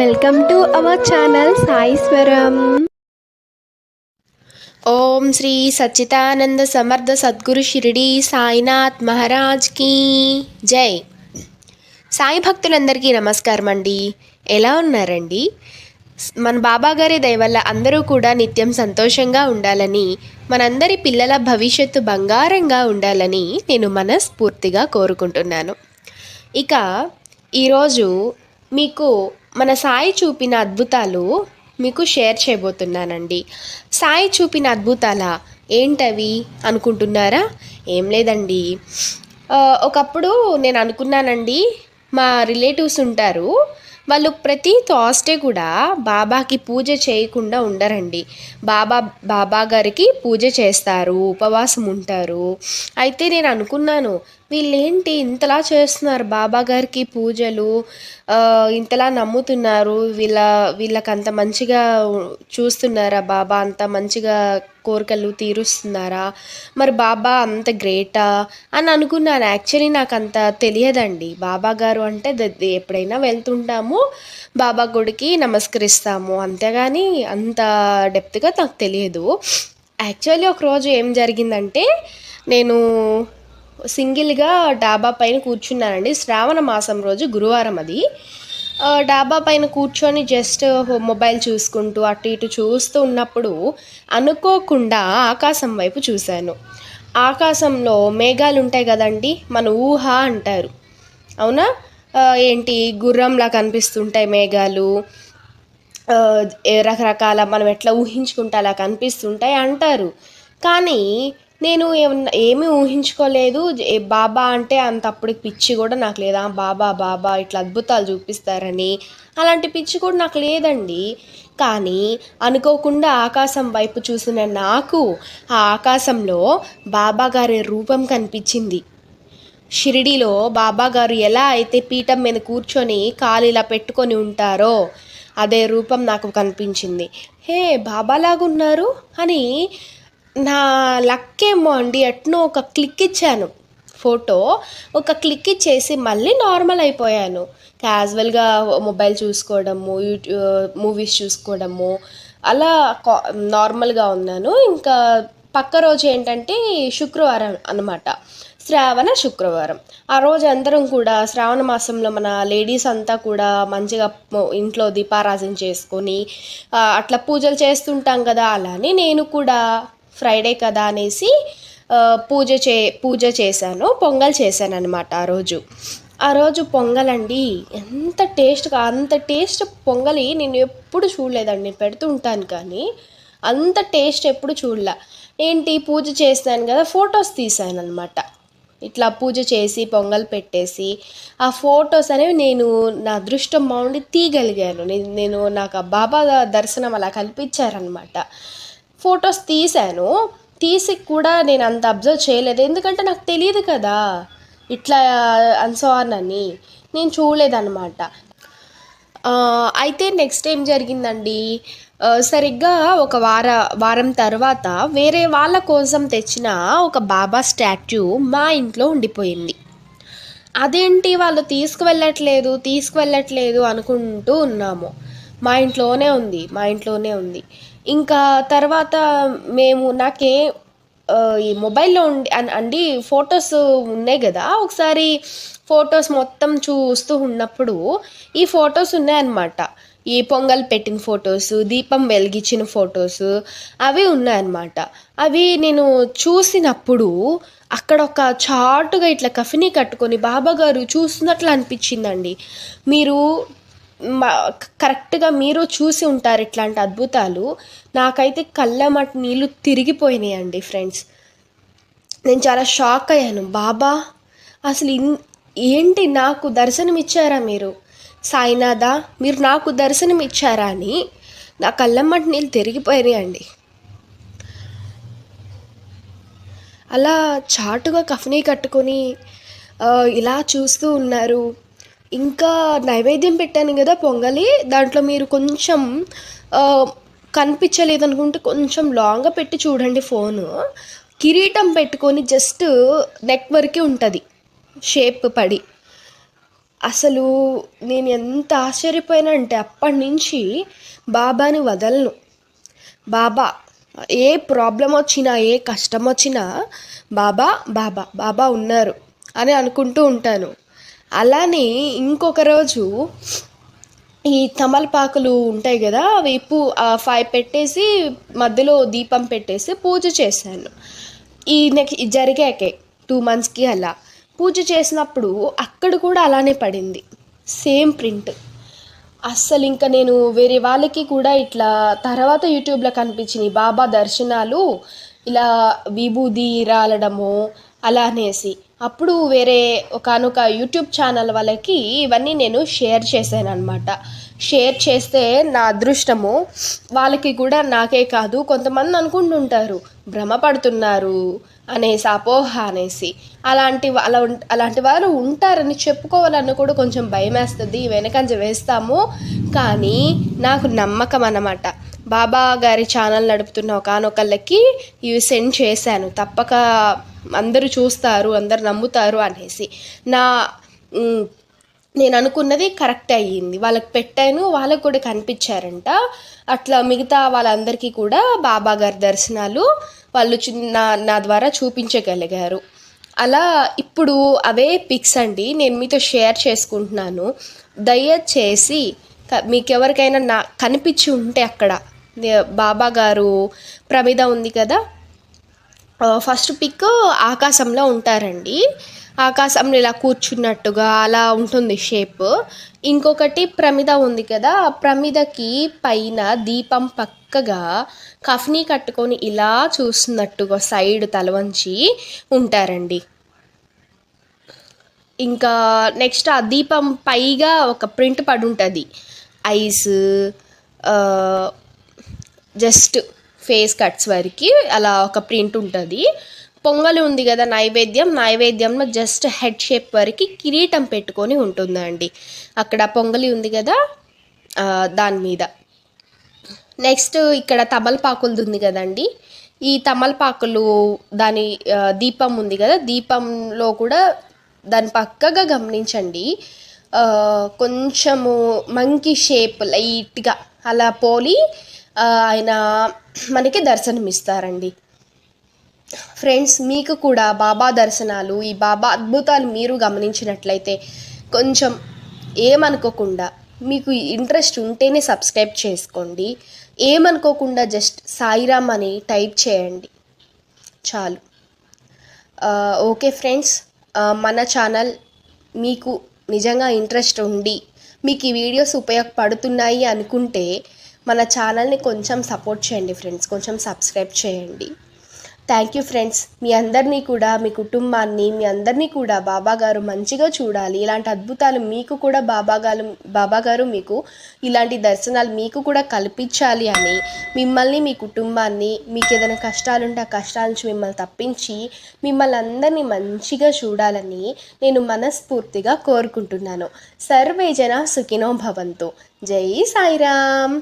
Welcome to our channel Saiswaram Om Shri Sachchidananda Samarth Sadguru Shirdi Sainath Maharaj key జై. సాయి భక్తులందరికీ నమస్కారం అండి. ఎలా ఉన్నారండి? మన బాబా గారి దయ అందరూ కూడా నిత్యం సంతోషంగా ఉండాలని మనందరి పిల్లల భవిష్యత్తు బంగారంగా ఉండాలని నేను మనస్ఫూర్తిగా కోరుకుంటున్నాను. ఇక ఈరోజు మీకు మన సాయి చూపిన అద్భుతాలు మీకు షేర్ చేయబోతున్నానండి. సాయి చూపిన అద్భుతాల ఏంటవి అనుకుంటున్నారా? ఏం లేదండి. ఒకప్పుడు నేను అనుకున్నానండి మా రిలేటివ్స్ ఉంటారు వాళ్ళు ప్రతి థర్స్డే కూడా బాబాకి పూజ చేయకుండా ఉండరండి. బాబా బాబా గారికి పూజ చేస్తారు ఉపవాసం ఉంటారు. అయితే నేను అనుకున్నాను వీళ్ళేంటి ఇంతలా చేస్తున్నారు? బాబా గారికి పూజలు ఇంతలా నమ్ముతున్నారు. వీళ్ళ వీళ్ళకి అంత మంచిగా చూస్తున్నారా బాబా? అంత మంచిగా కోరికలు తీరుస్తున్నారా? మరి బాబా అంత గ్రేటా? అని అనుకున్నాను. యాక్చువల్లీ నాకు అంత తెలియదండి. బాబా గారు అంటే ద- ఎప్పుడైనా వెళ్తుంటాము. బాబా గుడికి నమస్కరిస్తాము. అంతేగాని అంత డెప్త్గా నాకు తెలియదు. యాక్చువల్లీ ఒకరోజు ఏం జరిగిందంటే నేను సింగిల్గా డాబా పైన కూర్చున్నానండి. శ్రావణ మాసం రోజు గురువారం అది. డాబా పైన కూర్చొని జస్ట్ మొబైల్ చూసుకుంటూ అటు ఇటు చూస్తూ ఉన్నప్పుడు అనుకోకుండా ఆకాశం వైపు చూశాను. ఆకాశంలో మేఘాలు ఉంటాయి కదండి మన ఊహ అంటారు. అవునా? ఏంటి? గుర్రంలా కనిపిస్తుంటాయి మేఘాలు. ఏ రకరకాల మనం ఎట్లా ఊహించుకుంటే అలా కనిపిస్తుంటాయి అంటారు. కానీ నేను ఏమన్నా ఏమీ ఊహించుకోలేదు. బాబా అంటే అంత అప్పటికి పిచ్చి కూడా నాకు లేదా. బాబా బాబా ఇట్లా అద్భుతాలు చూపిస్తారని అలాంటి పిచ్చి కూడా నాకు లేదండి. కానీ అనుకోకుండా ఆకాశం వైపు చూసిన నాకు ఆ ఆకాశంలో బాబా గారి రూపం కనిపించింది. షిరిడిలో బాబా గారు ఎలా అయితే పీఠం మీద కూర్చొని కాలు ఇలా పెట్టుకొని ఉంటారో అదే రూపం నాకు కనిపించింది. హే బాబాలాగున్నారు అని నా లక్ ఏమో అండి ఎట్నో ఒక క్లిక్ ఇచ్చాను. ఫోటో ఒక క్లిక్ ఇచ్చేసి మళ్ళీ నార్మల్ అయిపోయాను. క్యాజువల్గా మొబైల్ చూసుకోవడము యూట్యూబ్ మూవీస్ చూసుకోవడము అలా కా- నార్మల్గా ఉన్నాను. ఇంకా పక్క రోజు ఏంటంటే శుక్రవారం అన్నమాట. శ్రావణ శుక్రవారం. ఆ రోజు అందరం కూడా శ్రావణ మాసంలో మన లేడీస్ అంతా కూడా మంచిగా ఇంట్లో దీపారాధన చేసుకొని అట్లా పూజలు చేస్తుంటాం కదా అలానే నేను కూడా ఫ్రైడే కదా అనేసి పూజ చే పూజ చేశాను పొంగల్ చేశాను అనమాట ఆ రోజు. ఆ రోజు పొంగలండి ఎంత టేస్ట్గా అంత టేస్ట్ పొంగలి నేను ఎప్పుడు చూడలేదండి నేను పెడుతుంటాను కానీ అంత టేస్ట్ ఎప్పుడు చూడలే. ఏంటి పూజ చేస్తాను కదా ఫొటోస్ తీసాను అనమాట ఇట్లా పూజ చేసి పొంగల్ పెట్టేసి ఆ ఫొటోస్ అనేవి నేను నా అదృష్టం బాగుండి తీయగలిగాను. నేను నాకు ఆ బాబా దర్శనం అలా కల్పించారనమాట ఫొటోస్ తీశాను. తీసి కూడా నేను అంత అబ్జర్వ్ చేయలేదు. ఎందుకంటే నాకు తెలియదు కదా. ఇట్లా అన్సోన్ అని. నేను చూడలేదన్నమాట. అయితే నెక్స్ట్ ఏం జరిగిందండి? సరిగ్గా ఒక వార వారం తర్వాత వేరే వాళ్ళ కోసం తెచ్చిన ఒక బాబా స్టాట్యూ మా ఇంట్లో ఉండిపోయింది. అదేంటి వాళ్ళు తీసుకువెళ్ళట్లేదు తీసుకువెళ్ళట్లేదు అనుకుంటూ ఉన్నాము. మా ఇంట్లోనే ఉంది మా ఇంట్లోనే ఉంది. ఇంకా తర్వాత మేము నాకే ఈ మొబైల్లో ఉండి అండి ఫొటోస్ ఉన్నాయి కదా ఒకసారి ఫొటోస్ మొత్తం చూస్తూ ఉన్నప్పుడు ఈ ఫొటోస్ ఉన్నాయన్నమాట. ఈ పొంగల్ పెట్టిన ఫొటోస్ దీపం వెలిగించిన ఫొటోస్ అవి ఉన్నాయన్నమాట. అవి నేను చూసినప్పుడు అక్కడ ఒక చాటుగా ఇట్లా కఫిని కట్టుకొని బాబా గారు చూస్తున్నట్లు అనిపించిందండి. మీరు కరెక్ట్గా మీరు చూసి ఉంటారు ఇట్లాంటి అద్భుతాలు. నాకైతే కళ్ళ మట్టి నీళ్ళు తిరిగిపోయినాయండి ఫ్రెండ్స్. నేను చాలా షాక్ అయ్యాను. బాబా అసలు ఇన్ ఏంటి నాకు దర్శనం ఇచ్చారా మీరు? సాయినాథా మీరు నాకు దర్శనం ఇచ్చారా అని నా కళ్ళమ్మటి నీళ్ళు తిరిగిపోయినాయండి. అలా చాటుగా కఫనీ కట్టుకొని ఇలా చూస్తూ ఉన్నారు. ఇంకా నైవేద్యం పెట్టాను కదా పొంగలి. దాంట్లో మీరు కొంచెం కనిపించలేదు అనుకుంటే కొంచెం లాంగ్గా పెట్టి చూడండి ఫోను. కిరీటం పెట్టుకొని జస్ట్ నెక్ వరకే ఉంటుంది షేప్ పడి. అసలు నేను ఎంత ఆశ్చర్యపోయినా అంటే అప్పటి నుంచి బాబాని వదలను. బాబా ఏ ప్రాబ్లం వచ్చినా ఏ కష్టం వచ్చినా బాబా బాబా బాబా ఉన్నారు అని అనుకుంటూ ఉంటాను. అలానే ఇంకొక రోజు ఈ తమలపాకులు ఉంటాయి కదా అవి పూ ఫైవ్ పెట్టేసి మధ్యలో దీపం పెట్టేసి పూజ చేశాను. ఈ నెక్స్ట్ జరిగాకే టూ మంత్స్కి అలా. పూజ చేసినప్పుడు అక్కడ కూడా అలానే పడింది. Same print. అస్సలు ఇంకా నేను వేరే వాళ్ళకి కూడా ఇట్లా తర్వాత యూట్యూబ్లో కనిపించినాయి బాబా దర్శనాలు ఇలా విభూది రాలడము అలా అనేసి. అప్పుడు వేరే ఒకనొక యూట్యూబ్ ఛానల్ వాళ్ళకి ఇవన్నీ నేను షేర్ చేశాను అనమాట షేర్ చేస్తే నా అదృష్టము వాళ్ళకి కూడా నాకే కాదు కొంతమంది అనుకుంటుంటారు భ్రమపడుతున్నారు అనేసి అపోహ అనేసి. అలాంటి అలా ఉం- అలాంటి వారు ఉంటారని చెప్పుకోవాలని కూడా కొంచెం భయం వేస్తుంది వెనకంజ వేస్తాము. కానీ నాకు నమ్మకం అన్నమాట. బాబా గారి ఛానల్ నడుపుతున్న ఒకనొకళ్ళకి ఇవి సెండ్ చేశాను. తప్పక అందరూ చూస్తారు అందరు నమ్ముతారు అనేసి. నా నేను అనుకున్నది కరెక్ట్ అయ్యింది. వాళ్ళకి పెట్టాను వాళ్ళకు కూడా కనిపించారంట. అట్లా మిగతా వాళ్ళందరికీ కూడా బాబా గారి దర్శనాలు వాళ్ళు చిన్న నా ద్వారా చూపించగలిగారు. అలా ఇప్పుడు అవే పిక్స్ అండి. నేను మీతో షేర్ చేసుకుంటున్నాను. దయచేసి మీకు ఎవరికైనా నా కనిపించి ఉంటే అక్కడ బాబా గారు ప్రమిద ఉంది కదా. ఫస్ట్ పిక్ ఆకాశంలో ఉంటారండి. ఆకాశంలో ఇలా కూర్చున్నట్టుగా అలా ఉంటుంది షేప్. ఇంకొకటి ప్రమిద ఉంది కదా. ఆ ప్రమిదకి పైన దీపం పక్కగా కఫ్నీ కట్టుకొని ఇలా చూస్తున్నట్టుగా సైడ్ తలవంచి ఉంటారండి. ఇంకా నెక్స్ట్ ఆ దీపం పైగా ఒక ప్రింట్ పడి ఉంటుంది. ఐస్ జస్ట్ ఫేస్ కట్స్ వరకు అలా ఒక ప్రింట్ ఉంటుంది. పొంగలి ఉంది కదా నైవేద్యం నైవేద్యంలో జస్ట్ హెడ్ షేప్ వరకు కిరీటం పెట్టుకొని ఉంటుందండి. అక్కడ పొంగలి ఉంది కదా దాని మీద. నెక్స్ట్ ఇక్కడ తమలపాకులది ఉంది కదండి. ఈ తమలపాకులు దాని దీపం ఉంది కదా దీపంలో కూడా దాని పక్కగా గమనించండి. కొంచెము మంకీ షేప్ లైట్గా అలా పోలి ఆయన మనకి దర్శనం ఇస్తారండి ఫ్రెండ్స్ మీకు కూడా బాబా దర్శనాలు ఈ బాబా అద్భుతాలు మీరు గమనించినట్లయితే కొంచెం ఏమనుకోకుండా మీకు ఇంట్రెస్ట్ ఉంటేనే సబ్స్క్రైబ్ చేసుకోండి. ఏమనుకోకుండా జస్ట్ సాయిరామ్ అని టైప్ చేయండి. చాలు. ఓకే ఫ్రెండ్స్ మన ఛానల్ మీకు నిజంగా ఇంట్రెస్ట్ ఉండి మీకు ఈ వీడియోస్ ఉపయోగపడుతున్నాయి అనుకుంటే మన ఛానల్ని కొంచెం సపోర్ట్ చేయండి ఫ్రెండ్స్ కొంచెం సబ్స్క్రైబ్ చేయండి. థ్యాంక్ యూ ఫ్రెండ్స్ మీ అందరినీ కూడా మీ కుటుంబాన్ని మీ అందరినీ కూడా బాబాగారు మంచిగా చూడాలి. ఇలాంటి అద్భుతాలు మీకు కూడా బాబాగారు బాబాగారు మీకు ఇలాంటి దర్శనాలు మీకు కూడా కల్పించాలి అని మిమ్మల్ని మీ కుటుంబాన్ని మీకు ఏదైనా కష్టాలుంటే ఆ కష్టాల నుంచి మిమ్మల్ని తప్పించి మిమ్మల్ని అందరినీ మంచిగా చూడాలని నేను మనస్ఫూర్తిగా కోరుకుంటున్నాను. సర్వే జన సుఖినో భవంతు. జై సాయిరామ్.